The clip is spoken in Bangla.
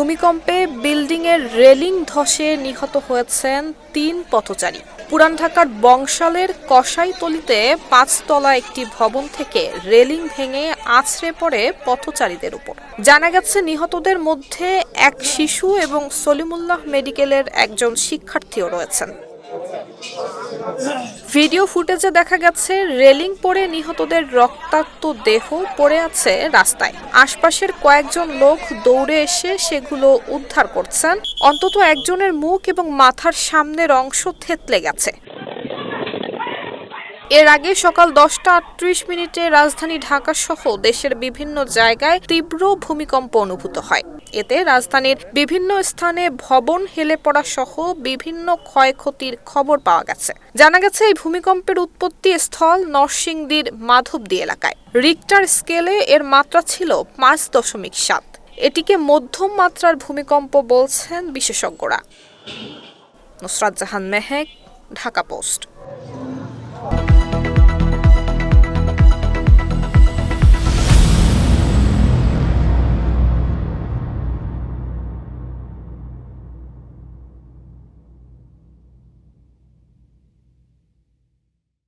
ভূমিকম্পে বিল্ডিংয়ের রেলিং ধসে নিহত হয়েছেন তিন পথচারী। পুরান ঢাকার বংশালের কসাইতলিতে পাঁচতলা একটি ভবন থেকে রেলিং ভেঙে আছড়ে পড়ে পথচারীদের উপর। জানা গেছে, নিহতদের মধ্যে এক শিশু এবং সলিমুল্লাহ মেডিকেলের একজন শিক্ষার্থীও রয়েছেন। ভিডিও ফুটেজে দেখা গেছে, রেলিং পরে নিহতদের রক্তাক্ত দেহ পড়ে আছে রাস্তায়। আশপাশের কয়েকজন লোক দৌড়ে এসে সেগুলো উদ্ধার করছেন। অন্তত একজনের মুখ এবং মাথার সামনের অংশ থেতলে গেছে। এর আগে সকাল দশটা আটত্রিশ মিনিটে রাজধানী ঢাকা সহ দেশের বিভিন্ন জায়গায় তীব্র ভূমিকম্প অনুভূত হয়। এতে রাজধানীর বিভিন্ন স্থানে ভবন হেলে পড়া সহ বিভিন্ন ক্ষয়ক্ষতির খবর পাওয়া গেছে। জানা গেছে, এই ভূমিকম্পের উৎপত্তি স্থল নরসিংদীর মাধবদী এলাকায়। রিক্টার স্কেলে এর মাত্রা ছিল পাঁচ দশমিক সাত। এটিকে মধ্যম মাত্রার ভূমিকম্প বলছেন বিশেষজ্ঞরা। নুসরাত জাহান মেহেক, ঢাকা পোস্ট।